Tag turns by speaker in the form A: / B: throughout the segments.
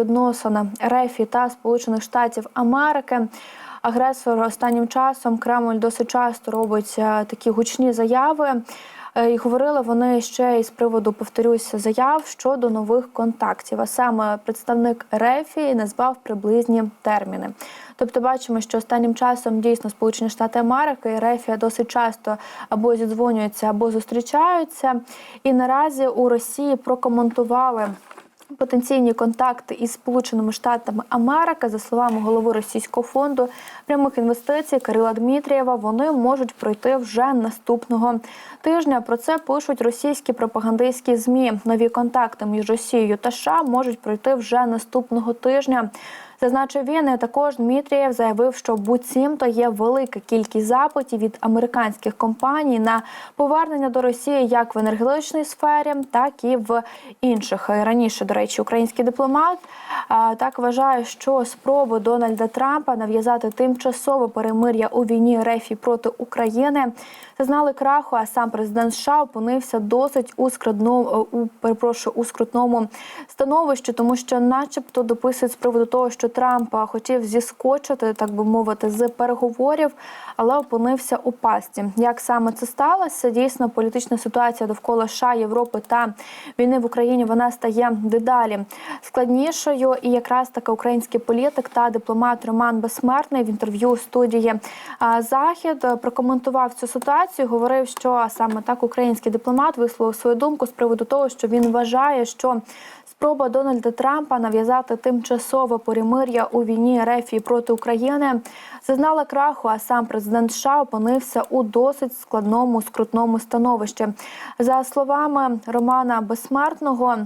A: відносини РФ та Сполучених Штатів Америки. Агресор останнім часом Кремль досить часто робить е, такі гучні заяви. Е, І говорили вони ще із приводу, повторюся, заяв щодо нових контактів. А саме представник РЕФІ назвав приблизні терміни. Тобто, бачимо, що останнім часом дійсно Сполучені Штати Америки і РЕФІ досить часто або зідзвонюються, або зустрічаються. І наразі у Росії прокоментували потенційні контакти із Сполученими Штатами Америки, за словами голови російського фонду прямих інвестицій Кирила Дмитрієва, вони можуть пройти вже наступного тижня. Про це пишуть російські пропагандистські змі. Нові контакти між Росією та США можуть пройти вже наступного тижня. Зазначив він, також Дмитрієв заявив, що буцімто є велика кількість запитів від американських компаній на повернення до Росії як в енергетичній сфері, так і в інших. Раніше, до речі, український дипломат так вважає, що спроби Дональда Трампа нав'язати тимчасове перемир'я у війні РФ проти України зазнали краху. А сам президент США опинився досить у скрутному, у перепрошую у скрутному становищі, тому що, начебто, дописують з приводу того, що Трамп хотів зіскочити, так би мовити, з переговорів, але опинився у пасті. Як саме це сталося? Дійсно, політична ситуація довкола США, Європи та війни в Україні вона стає дедалі складнішою. І якраз таки український політик та дипломат Роман Безсмертний в інтерв'ю студії Захід прокоментував цю ситуацію. Говорив, що саме так український дипломат висловив свою думку з приводу того, що він вважає, що Спроба Дональда Трампа нав'язати тимчасове перемир'я у війні РФ проти України зазнала краху, а сам президент США опинився у досить складному скрутному становищі. За словами Романа Безсмертного.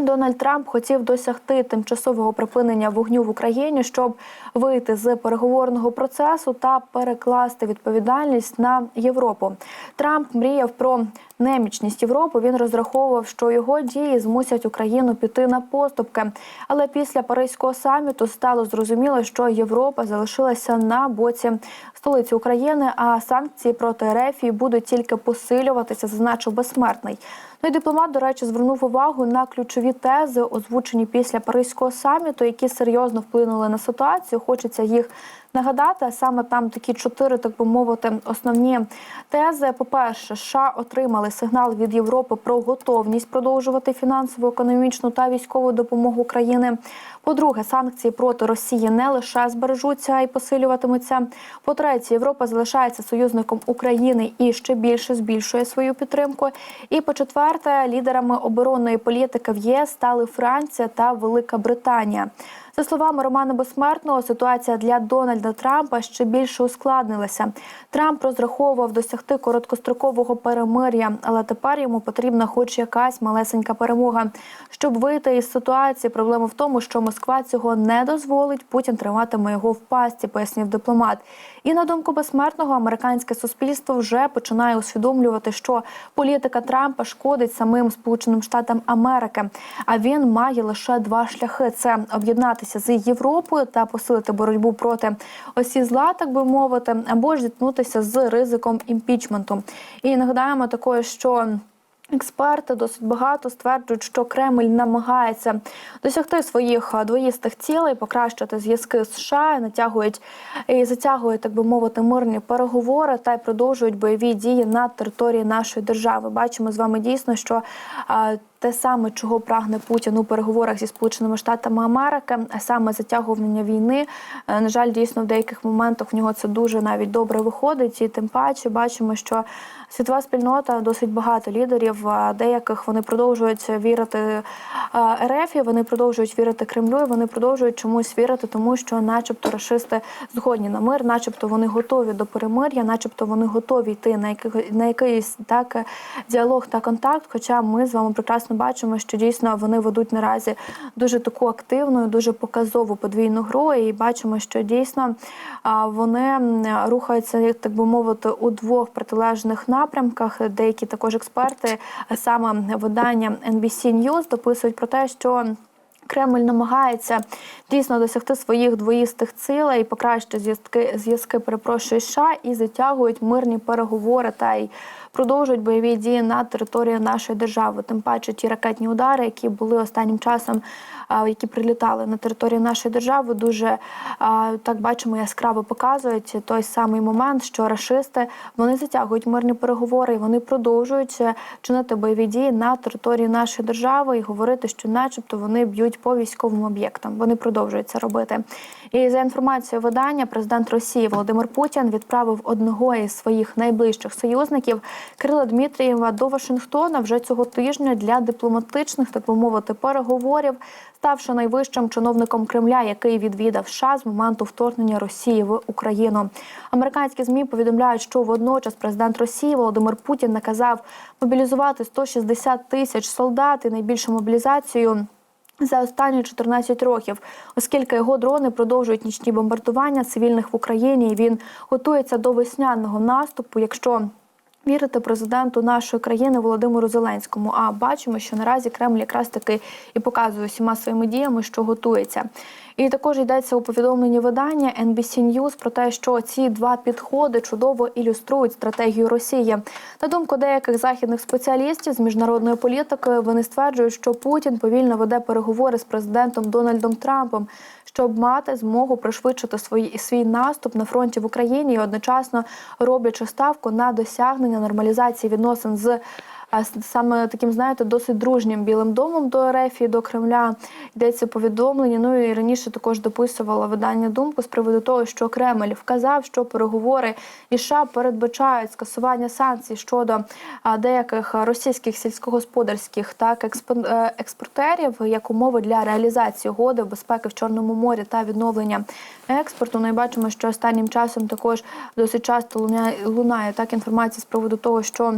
A: Дональд Трамп хотів досягти тимчасового припинення вогню в Україні, щоб вийти з переговорного процесу та перекласти відповідальність на Європу. Трамп мріяв про немічність Європи. Він розраховував, що його дії змусять Україну піти на поступки. Але після Паризького саміту стало зрозуміло, що Європа залишилася на боці столиці України, а санкції проти РФ будуть тільки посилюватися, зазначив безсмертний. Ну і дипломат, до речі, звернув увагу на ключові тези, озвучені після Паризького саміту, які серйозно вплинули на ситуацію. Хочеться їх нагадати. Саме там такі чотири, так би мовити, основні тези. По перше, США отримали сигнал від Європи про готовність продовжувати фінансову, економічну та військову допомогу країни. По-друге, санкції проти Росії не лише збережуться а й посилюватимуться. По-третє, Європа залишається союзником України і ще більше збільшує свою підтримку. І по четверте, лідерами оборонної політики в ЄС стали Франція та Велика Британія. За словами Романа Безсмертного, ситуація для Дональда Трампа ще більше ускладнилася. Трамп розраховував досягти короткострокового перемир'я, але тепер йому потрібна хоч якась малесенька перемога. Щоб вийти із ситуації, проблема в тому, що Москва цього не дозволить. Путін триматиме його в пасті, пояснив дипломат. І на думку безсмертного, американське суспільство вже починає усвідомлювати, що політика Трампа шкодить самим Сполученим Штатам Америки. А він має лише два шляхи: це об'єднатися з Європою та посилити боротьбу проти осі зла, так би мовити, або ж зіткнутися з ризиком імпічменту. І нагадаємо також, що. Експерти досить багато стверджують, що Кремль намагається досягти своїх двоїстих цілей, покращити зв'язки з США, натягують і затягують, так би мовити, мирні переговори та й продовжують бойові дії на території нашої держави. Бачимо з вами дійсно, що те саме, чого прагне Путін у переговорах зі Сполученими Штатами Америки, саме затягування війни. Е, На жаль, дійсно в деяких моментах в нього це дуже навіть добре виходить, і тим паче бачимо, що світова спільнота досить багато лідерів. Деяких вони продовжують вірити е, РФ, вони продовжують вірити Кремлю, і вони продовжують чомусь вірити, тому що, начебто, рашисти згодні на мир, начебто вони готові до перемир'я, начебто вони готові йти на яких на якийсь так е, діалог та контакт. Хоча ми з вами прекрасно бачимо, що дійсно вони ведуть наразі дуже таку активну, дуже показову подвійну гру, і бачимо, що дійсно вони рухаються, так би мовити, у двох протилежних напрямках. Деякі також експерти, саме видання NBC News, дописують про те, що Кремль намагається дійсно досягти своїх двоїстих цілей, покращити зв'язки зв'язки, перепрошую США і затягують мирні переговори та й продовжують бойові дії на території нашої держави. Тим паче ті ракетні удари, які були останнім часом, які прилітали на територію нашої держави, дуже так бачимо, яскраво показують той самий момент, що рашисти вони затягують мирні переговори, і вони продовжують е, чинити бойові дії на території нашої держави і говорити, що, начебто, вони б'ють по військовим об'єктам. Вони продовжують це робити. І за інформацією видання, президент Росії Володимир Путін відправив одного із своїх найближчих союзників Кирила Дмитрієва до Вашингтона вже цього тижня для дипломатичних, так би мовити, переговорів, ставши найвищим чиновником Кремля, який відвідав США з моменту вторгнення Росії в Україну. Американські змі повідомляють, що водночас президент Росії Володимир Путін наказав мобілізувати 160 тисяч солдат і найбільшу мобілізацію. За останні 14 років, оскільки його дрони продовжують нічні бомбардування цивільних в Україні, і він готується до весняного наступу. Якщо вірити президенту нашої країни Володимиру Зеленському, а бачимо, що наразі Кремль якраз таки і показує всіма своїми діями, що готується. І також йдеться у повідомленні видання NBC News про те, що ці два підходи чудово ілюструють стратегію Росії. На думку деяких західних спеціалістів з міжнародної політики, вони стверджують, що Путін повільно веде переговори з президентом Дональдом Трампом, щоб мати змогу пришвидшити свій, свій наступ на фронті в Україні і одночасно роблячи ставку на досягнення нормалізації відносин з. Саме таким, знаєте, досить дружнім білим домом до РФ і до Кремля йдеться повідомлення. Ну і раніше також дописувала видання думку з приводу того, що Кремль вказав, що переговори і США передбачають скасування санкцій щодо деяких російських сільськогосподарських так е, експортерів як умови для реалізації угоди безпеки в Чорному морі та відновлення експорту. Ну і бачимо, що останнім часом також досить часто луняє лунає так інформація з приводу того, що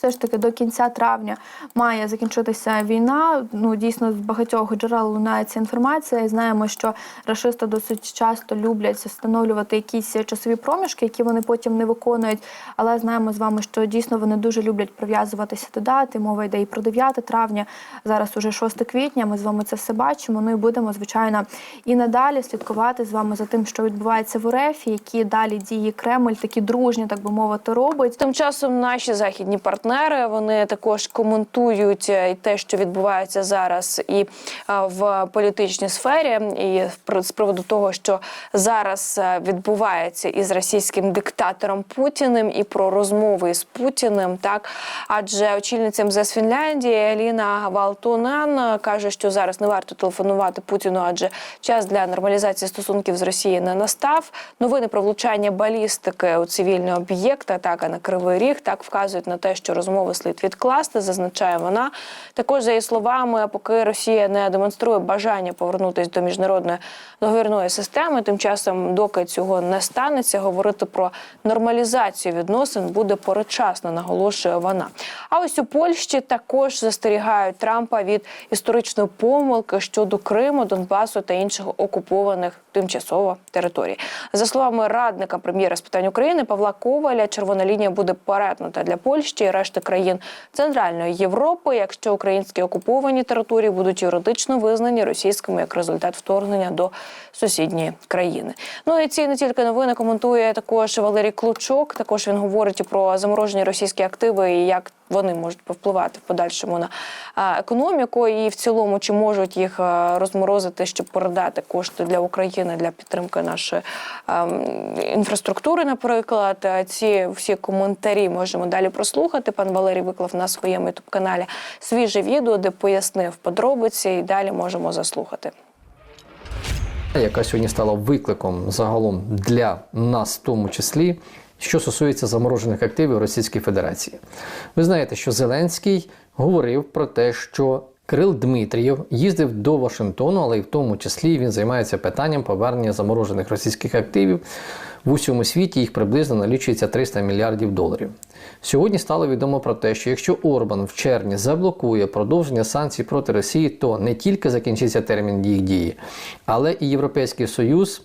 A: все ж таки до кінця травня має закінчитися війна. Ну дійсно з багатьох джерел лунає ця інформація. І знаємо, що рашисти досить часто люблять встановлювати якісь часові проміжки, які вони потім не виконують. Але знаємо з вами, що дійсно вони дуже люблять прив'язуватися до дати. Мова йде і про 9 травня. Зараз уже 6 квітня. Ми з вами це все бачимо. Ну і будемо звичайно і надалі слідкувати з вами за тим, що відбувається в РФ, які далі дії Кремль, такі дружні, так би мовити, робить.
B: Тим часом наші західні партнери вони також коментують е, і те, що відбувається зараз, і е, в політичній сфері, і з приводу того, що зараз е, відбувається із російським диктатором Путіним, і про розмови з Путіним. Так, адже очільниця МЗС Фінляндії Еліна Валтунен е, каже, що зараз не варто телефонувати Путіну, адже час для нормалізації стосунків з Росією не настав. Новини про влучання балістики у цивільні об'єкти, атака на Кривий Ріг, так вказують на те, що розмови слід відкласти, зазначає вона. Також за її словами, поки Росія не демонструє бажання повернутися до міжнародної договірної системи, тим часом, доки цього не станеться, говорити про нормалізацію відносин буде передчасно, наголошує вона. А ось у Польщі також застерігають Трампа від історичної помилки щодо Криму, Донбасу та інших окупованих тимчасово територій. За словами радника прем'єра з питань України Павла Коваля, червона лінія буде перетнута для Польщі і решти країн Центральної Європи, якщо українські окуповані території будуть юридично визнані російськими як результат вторгнення до сусідньої країни. Ну і ці не тільки новини коментує також Валерій Клучок. Також він говорить про заморожені російські активи і як вони можуть повпливати в подальшому на економіку, і в цілому чи можуть їх розморозити, щоб передати кошти для України для підтримки нашої інфраструктури. Наприклад, ці всі коментарі можемо далі прослухати. Пан Валерій виклав на своєму ютуб каналі свіже відео, де пояснив подробиці, і далі можемо заслухати.
C: яка сьогодні стала викликом загалом для нас, в тому числі, що стосується заморожених активів Російської Федерації. Ви знаєте, що Зеленський говорив про те, що Кирил Дмитрієв їздив до Вашингтону, але й в тому числі він займається питанням повернення заморожених російських активів. В усьому світі їх приблизно налічується 300 мільярдів доларів. Сьогодні стало відомо про те, що якщо Орбан в червні заблокує продовження санкцій проти Росії, то не тільки закінчиться термін їх дії, але і Європейський Союз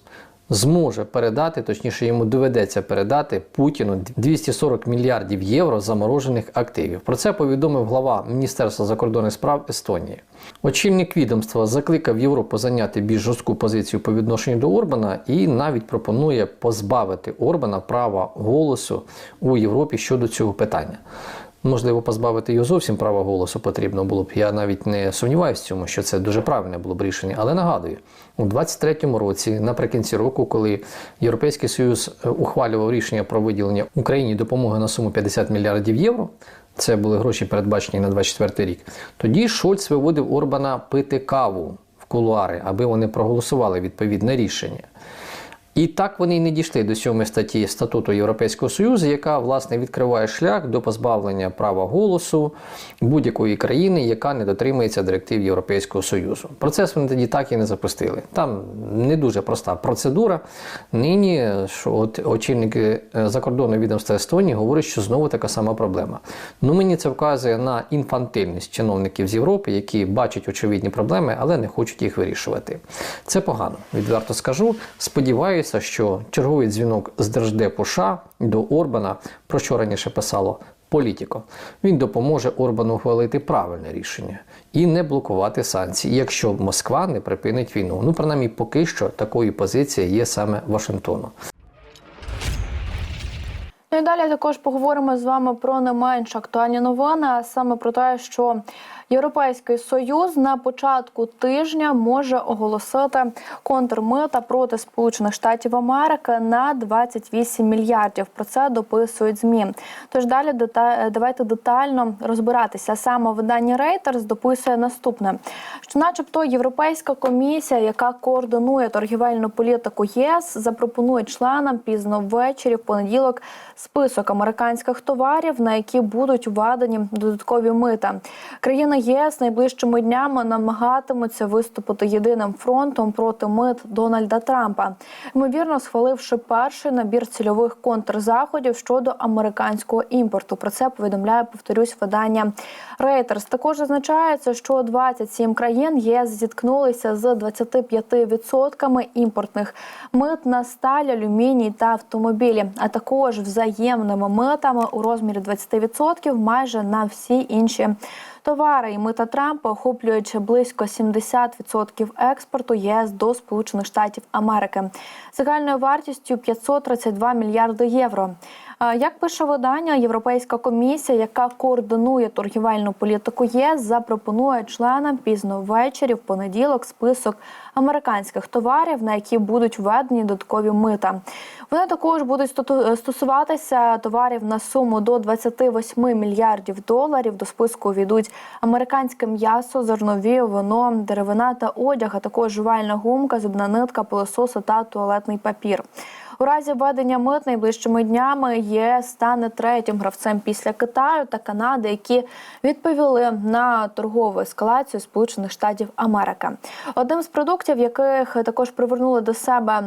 C: зможе передати, точніше, йому доведеться передати Путіну 240 мільярдів євро заморожених активів. Про це повідомив глава Міністерства закордонних справ Естонії. Очільник відомства закликав Європу зайняти більш жорстку позицію по відношенню до Орбана і навіть пропонує позбавити Орбана права голосу у Європі щодо цього питання. Можливо, позбавити його зовсім права голосу потрібно було б. Я навіть не сумніваюся в цьому, що це дуже правильне було б рішення. Але нагадую, у 23-му році, наприкінці року, коли Європейський Союз е, ухвалював рішення про виділення Україні допомоги на суму 50 мільярдів євро. Це були гроші передбачені на 24 рік. Тоді Шольц виводив Орбана пити каву в кулуари, аби вони проголосували відповідне рішення. І так вони й не дійшли до сьомої статті статуту Європейського Союзу, яка власне відкриває шлях до позбавлення права голосу будь-якої країни, яка не дотримується директив Європейського Союзу. Процес вони тоді так і не запустили. Там не дуже проста процедура. Нині що от очільник е, закордонного відомства Естонії говорить, що знову така сама проблема. Ну мені це вказує на інфантильність чиновників з Європи, які бачать очевидні проблеми, але не хочуть їх вирішувати. Це погано, відверто скажу. Сподіваюся, що черговий дзвінок з Держдепу США до Орбана, про що раніше писало Політіко, він допоможе Орбану ухвалити правильне рішення і не блокувати санкції, якщо Москва не припинить війну. Ну, принаймні, поки що такою позицією є саме Вашингтону.
A: Ну і далі також поговоримо з вами про не менш актуальні новини, а саме про те, що Європейський союз на початку тижня може оголосити контрмита проти Сполучених Штатів Америки на 28 мільярдів. Про це дописують змі. Тож далі давайте детально розбиратися. Саме видання Reuters дописує наступне: що, начебто, Європейська комісія, яка координує торгівельну політику ЄС, запропонує членам пізно ввечері в понеділок список американських товарів, на які будуть введені додаткові мита. Країни ЄС найближчими днями намагатимуться виступити єдиним фронтом проти мит Дональда Трампа, ймовірно, схваливши перший набір цільових контрзаходів щодо американського імпорту. Про це повідомляє, повторюсь, видання Reuters. Також зазначається, що 27 країн ЄС зіткнулися з 25% імпортних мит на сталь, алюміній та автомобілі, а також взаємними митами у розмірі 20% майже на всі інші. Товари і мита Трампа охоплюють близько 70% експорту ЄС до Сполучених Штатів Америки загальною вартістю 532 мільярди євро. Як пише видання, Європейська комісія, яка координує торгівельну політику ЄС, запропонує членам пізно ввечері в понеділок список американських товарів, на які будуть введені додаткові мита. Вони також будуть стосуватися товарів на суму до 28 мільярдів доларів. До списку війдуть американське м'ясо, зернові, вино, деревина та одяг, а також жувальна гумка, зубна нитка, пилососи та туалетний папір. У разі введення мит найближчими днями ЄС стане третім гравцем після Китаю та Канади, які відповіли на торгову ескалацію Сполучених Штатів Америки. Одним з продуктів, яких також привернули до себе.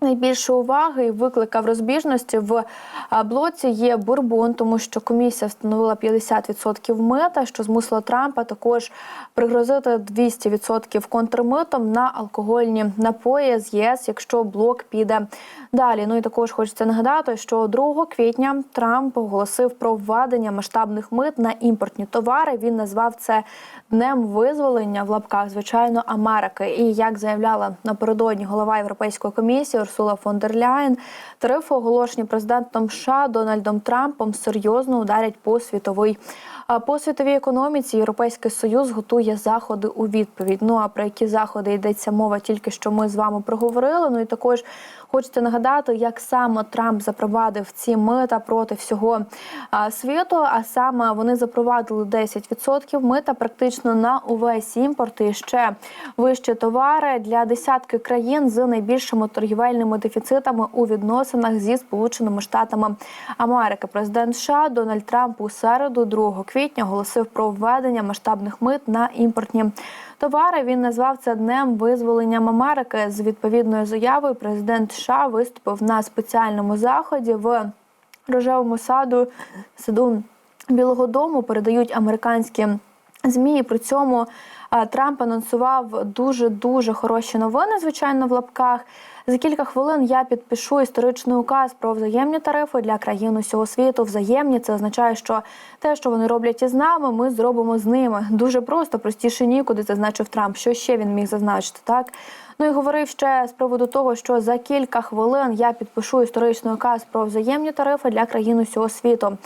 A: Найбільше уваги і викликав розбіжності в блоці є бурбон, тому що комісія встановила 50% мита, що змусило Трампа також пригрозити 200% контрмитом на алкогольні напої з ЄС, якщо блок піде далі. Ну і також хочеться нагадати, що 2 квітня Трамп оголосив про введення масштабних мит на імпортні товари. Він назвав це днем визволення в лапках, звичайно, Америки. І як заявляла напередодні голова Європейської комісії Урсула фон дер Ляєн, тарифи оголошені президентом США Дональдом Трампом серйозно ударять по світовий. По світовій економіці Європейський Союз готує заходи у відповідь. Ну а про які заходи йдеться мова, тільки що ми з вами проговорили. Ну і також хочеться нагадати, як саме Трамп запровадив ці мита проти всього світу. А саме вони запровадили 10% мита практично на увесь імпорт і ще вищі товари для десятки країн з найбільшими торгівельними дефіцитами у відносинах зі Сполученими Штатами Америки. Президент США Дональд Трамп у середу, 2 квітня, оголосив про введення масштабних мит на імпортні товари. Він назвав це днем визволенням Америки. З відповідною заявою президент США виступив на спеціальному заході в рожевому саду саду Білого Дому. Передають американські. ЗМІ при цьому Трамп анонсував дуже дуже хороші новини, звичайно, в лапках. За кілька хвилин я підпишу історичний указ про взаємні тарифи для країн усього світу. Взаємні це означає, що те, що вони роблять із нами, ми зробимо з ними. Дуже просто, простіше нікуди зазначив Трамп. Що ще він міг зазначити? Так ну і говорив ще з приводу того, що за кілька хвилин я підпишу історичний указ про взаємні тарифи для країн усього світу.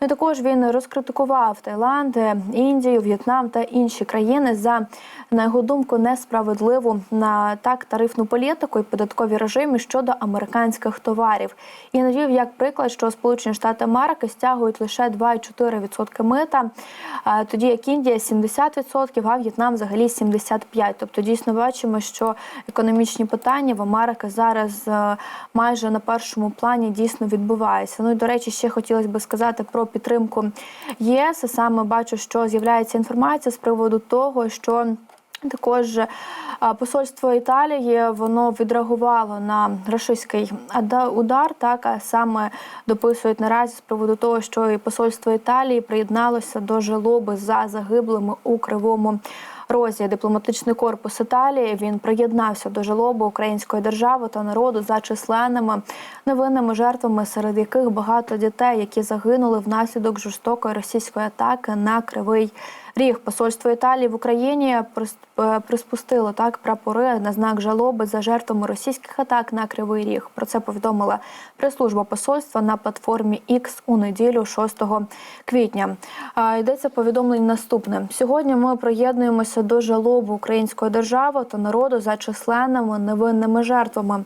A: Ну і також він розкритикував Таїланд, Індію, В'єтнам та інші країни за на його думку несправедливу на так тарифну політику і податкові режими щодо американських товарів. І навів як приклад, що Сполучені Штати Америки стягують лише 2,4% мита, тоді як Індія 70%, а В'єтнам взагалі 75%. Тобто дійсно бачимо, що економічні питання в Америці зараз е, майже на першому плані дійсно відбуваються. Ну і до речі, ще хотілося би сказати про підтримку ЄС. Саме бачу, що з'являється інформація з приводу того, що також е, посольство Італії воно відреагувало на рашистський удар. Так саме дописують наразі з приводу того, що посольство Італії приєдналося до жалоби за загиблими у кривому. Розі дипломатичний корпус Італії. Він приєднався до жалоби української держави та народу за численними невинними жертвами, серед яких багато дітей, які загинули внаслідок жорстокої російської атаки на кривий ріг. Посольство Італії в Україні е, приспустило так прапори на знак жалоби за жертвами російських атак на кривий ріг. Про це повідомила прес-служба посольства на платформі X у неділю, 6 квітня. Йдеться повідомлення наступне: сьогодні ми приєднуємося до жалоби української держави та народу за численними невинними жертвами.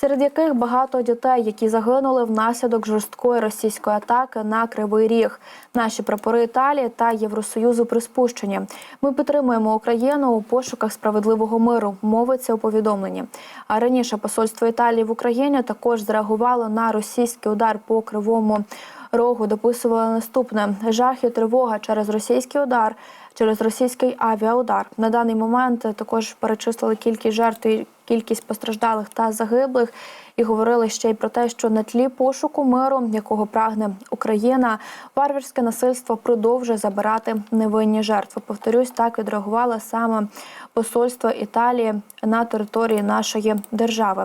A: Серед яких багато дітей, які загинули внаслідок жорсткої російської атаки на Кривий Ріг. Наші прапори Італії та Євросоюзу приспущені. Ми підтримуємо Україну у пошуках справедливого миру. Мовиться у повідомленні. А раніше посольство Італії в Україні також зреагувало на російський удар по кривому рогу. Дописувало наступне жах і тривога через російський удар. Через російський авіаудар на даний момент також перечислили кількість жертв і кількість постраждалих та загиблих, і говорили ще й про те, що на тлі пошуку миру, якого прагне Україна, варварське насильство продовжує забирати невинні жертви. Повторюсь, так відреагувало саме посольство Італії на території нашої держави.